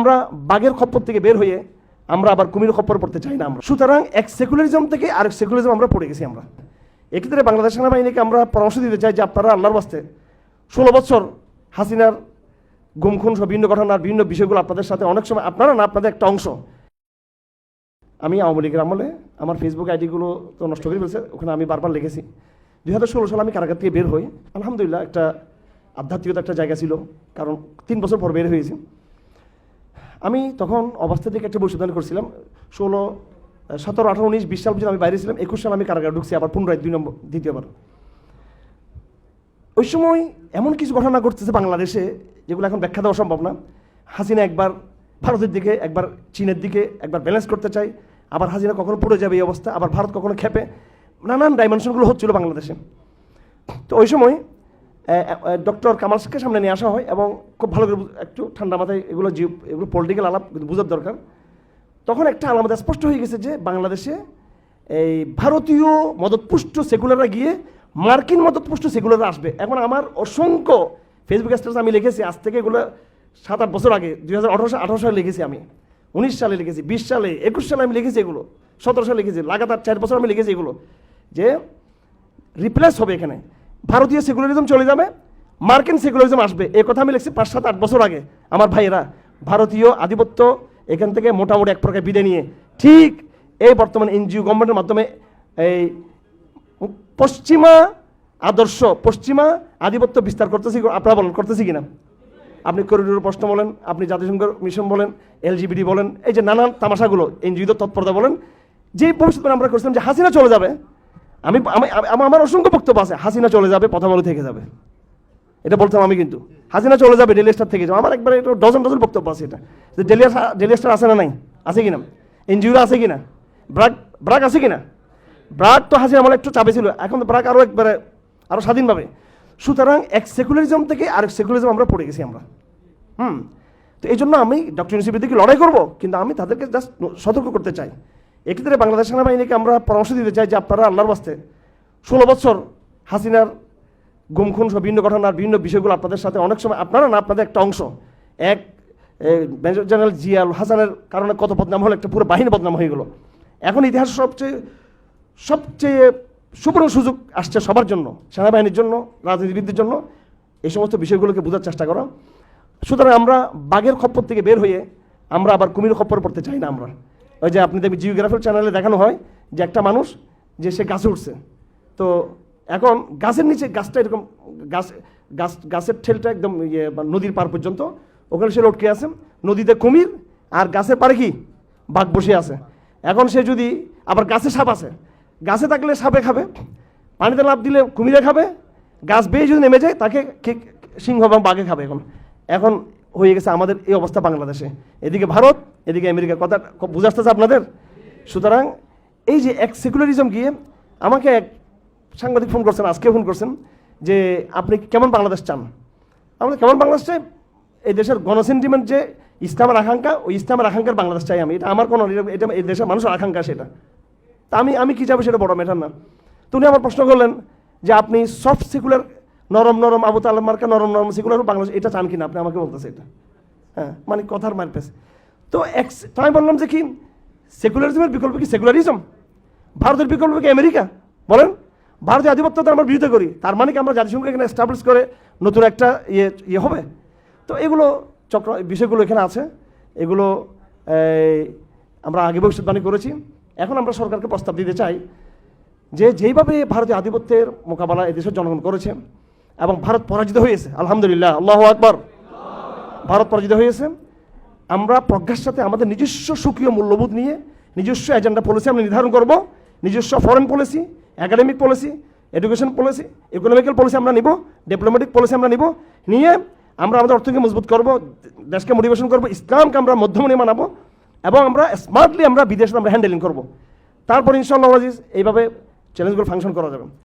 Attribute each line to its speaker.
Speaker 1: আমরা বাঘের খপ্পর থেকে বের হয়ে আমরা আবার কুমির খপ্পর পড়তে চাই না আমরা। সুতরাং এক সেকুলারিজম থেকে আরেক সেকুলারিজম আমরা পড়ে গেছি আমরা। এক্ষেত্রে বাংলাদেশ সেনাবাহিনীকে আমরা পরামর্শ দিতে চাই যে আপনারা আল্লাহর বাস্তে ষোলো বছর হাসিনার গুম খুন সহ বিভিন্ন ঘটনার বিভিন্ন বিষয়গুলো আপনাদের সাথে অনেক সময় আপনারা না, আপনাদের একটা অংশ। আমি আওয়ামী লীগের আমলে আমার ফেসবুক আইডিগুলো তো নষ্ট করে ফেলছে, ওখানে আমি বারবার লিখেছি। দুই হাজার ষোলো সালে আমি কারাগার থেকে বের হই। আলহামদুলিল্লাহ একটা আধ্যাত্মিকতা একটা জায়গা ছিল, কারণ তিন বছর পর বের হয়েছি। আমি তখন অবস্থা থেকে একটা বৈশোধন করছিলাম। ষোলো, সতেরো, আঠারো, উনিশ, বিশ সাল পর্যন্ত আমি বাইরে ছিলাম। একুশ সাল আমি কারাগারে ঢুকছি, আবার পুনরায় দুই নম্বর, দ্বিতীয়বার। ওই সময় এমন কিছু ঘটনা ঘটতেছে বাংলাদেশে, যেগুলো এখন ব্যাখ্যা দেওয়া সম্ভব না। হাসিনা একবার ভারতের দিকে, একবার চীনের দিকে, একবার ব্যালেন্স করতে চাই আবার হাসিনা কখনো পড়ে যাবে এই অবস্থা, আবার ভারত কখনো খেপে। নানান ডাইমেনশনগুলো হচ্ছিল বাংলাদেশে। তো ওই সময় ডক্টর কামালকে সামনে নিয়ে আসা হয় এবং খুব ভালো করে একটু ঠান্ডা মাথায় এগুলো যে এগুলো পলিটিক্যাল আলাপ বোঝার দরকার। তখন একটা আলামত স্পষ্ট হয়ে গেছে যে বাংলাদেশে এই ভারতীয় মদতপুষ্ট সেকুলাররা গিয়ে মার্কিন মদতপুষ্ট সেকুলাররা আসবে। এখন আমার অসংখ্য ফেসবুক স্ট্যাটাস আমি লিখেছি, আজ থেকে এগুলো সাত, আট বছর আগে, দুই হাজার আঠারো সালে লিখেছি আমি, উনিশ সালে লিখেছি, বিশ সালে, একুশ সালে আমি লিখেছি এগুলো, সতেরো সালে লিখেছি, লাগাতার চার বছর আমি লিখেছি এগুলো, যে রিপ্লেস হবে এখানে। ভারতীয় সেকুলারিজম চলে যাবে, মার্কিন সেকুলারিজম আসবে। এই কথা আমি লিখছি পাঁচ সাত আট বছর আগে আমার ভাইয়েরা। ভারতীয় আধিপত্য এখান থেকে মোটামুটি এক প্রকার বিদায় নিয়ে। ঠিক এই বর্তমান এনজিও গভর্নমেন্টের মাধ্যমে এই পশ্চিমা আদর্শ, পশ্চিমা আধিপত্য বিস্তার করতেছি, আপনারা বলেন, করতেছি কিনা? আপনি করিডোর প্রশ্ন বলেন, আপনি জাতিসংঘ মিশন বলেন এলজিবিডি বলেন, এই যে নানান তামাশাগুলো এনজিওদের তৎপরতা বলেন যে ভবিষ্যৎ আমরা করছিলাম যে হাসিনা চলে যাবে আমি আমি, আমি- আমার অসংখ্য বক্তব্য আছে। হাসিনা চলে যাবে, প্রথম থেকে যাবে। এটা বলতাম আমি কিন্তু। হাসিনা চলে যাবে ডেলি স্টার থেকে যাবে। আমার একবার এটা ডজন ডজন বক্তব্য আছে এটা। যে ডেলি ডেলি স্টার আছে না নাই? আছে কিনা? এনজিওরা আছে কিনা? ব্রাক ব্রাক আছে কিনা? ব্রাক তো হাসিনা আমার একটু চাপে ছিল। এখন তো ব্রাক আরও একবারে আরও স্বাধীনভাবে। সুতরাং এক সেকুলারিজম থেকে আরেক সেকুলারিজম আমরা পড়ে গেছি আমরা। হুম? তো এই জন্য আমি ডক্টর ইউনিসিপির দিকে লড়াই করব, কিন্তু আমি তাদেরকে জাস্ট সতর্ক করতে চাই। এক্ষেত্রে বাংলাদেশ সেনাবাহিনীকে আমরা পরামর্শ দিতে চাই যে আপনারা আল্লাহর বাস্তে ষোলো বছর হাসিনার গুম খুন সহ বিভিন্ন ঘটনার বিভিন্ন বিষয়গুলো আপনাদের সাথে অনেক সময় আপনারা না, আপনাদের একটা অংশ। এক মেজর জেনারেল জিয়াল হাসানের কারণে কত বদনাম হলো, একটা পুরো বাহিনী বদনাম হয়ে গেলো। এখন ইতিহাস সবচেয়ে সবচেয়ে সুবর্ণ সুযোগ আসছে সবার জন্য, সেনাবাহিনীর জন্য, রাজনীতিবিদদের জন্য। এই সমস্ত বিষয়গুলোকে বোঝার চেষ্টা করা। সুতরাং আমরা বাঘের খপ্পর থেকে বের হয়ে আমরা আবার কুমির খপ্পর পড়তে চাই না আমরা। ওই যে আপনি দেখবেন জিওগ্রাফির চ্যানেলে দেখানো হয় যে একটা মানুষ যে সে গাছে উঠছে। তো এখন গাছের নিচে গাছটা এরকম গাছ গাছ, গাছের ঠেলটা একদম ইয়ে নদীর পার পর্যন্ত। ওখানে সে লটকে আছে, নদীতে কুমির আর গাছের পারে কি? বাঘ বসে আছে। এখন সে যদি আবার গাছে সাপ আছে, গাছে থাকলে সাপে খাবে, পানিতে লাভ দিলে কুমিরে খাবে, গাছ বেয়ে যদি নেমে যায়, তাকে সিংহ বা বাঘে খাবে এখন। এখন হয়ে গেছে আমাদের এই অবস্থা বাংলাদেশে। এদিকে ভারত, এদিকে আমেরিকা। কথা বুঝে আসতেছে আপনাদের? সুতরাং এই যে এক সেকুলারিজম গিয়ে আমাকে এক সাংবাদিক ফোন করছেন আজকে ফোন করছেন, যে আপনি কেমন বাংলাদেশ চান? আমরা কেমন বাংলাদেশ চাই? এই দেশের গণসেন্টিমেন্ট যে ইসলামের আকাঙ্ক্ষা, ওই ইসলামের আকাঙ্ক্ষার বাংলাদেশ চাই আমি। এটা আমার কোনো এটা এই দেশের মানুষের আকাঙ্ক্ষা সেটা। তা আমি আমি কী যাব সেটা বড় ম্যাটার না। তো উনি আমার প্রশ্ন করলেন যে আপনি সফট সেকুলার নরম নরম আবু তালাম মার্কা নরম নরম সেকুলার বাংলাদেশ এটা চান কিনা? আপনি আমাকে বলতেছে এটা। হ্যাঁ মানে কথার মারপেস তো এক তো আমি বললাম যে কি, সেকুলারিজমের বিকল্প কি সেকুলারিজম? ভারতের বিকল্প কি আমেরিকা? বলেন। ভারতীয় আধিপত্যতা আমরা বিরোধিতা করি, তার মানে কি আমরা জাতিসংঘ এখানে এস্টাবলিশ করে নতুন একটা ইয়ে ইয়ে হবে? তো এগুলো চক্র, বিষয়গুলো এখানে আছে। এগুলো আমরা আগে ভবিষ্যৎবাণী করেছি। এখন আমরা সরকারকে প্রস্তাব দিতে চাই যে যেইভাবে ভারতীয় আধিপত্যের মোকাবেলা এদেশের জনগণ করেছে এবং ভারত পরাজিত হয়েছে। আলহামদুলিল্লাহ, আল্লাহ আকবর। ভারত পরাজিত হয়েছে। আমরা প্রজ্ঞার সাথে আমাদের নিজস্ব সুখীয় মূল্যবোধ নিয়ে, নিজস্ব এজেন্ডা পলিসি আমরা নির্ধারণ করব, নিজস্ব foreign policy academic policy education policy economical policy আমরা নিব ডিপ্লোম্যাটিক পলিসি আমরা নিব, নিয়ে আমরা আমাদের অর্থনীতি মজবুত করব, দেশকে মোটিভেশন করব, ইসলামকে আমরা মধ্যমণি মানাবো, এবং আমরা স্মার্টলি আমরা বিদেশে আমরা হ্যান্ডেলিং করব। তারপর ইনশাআল্লাহ আজিজ এইভাবে চ্যালেঞ্জগুলো ফাংশন করা যাবে।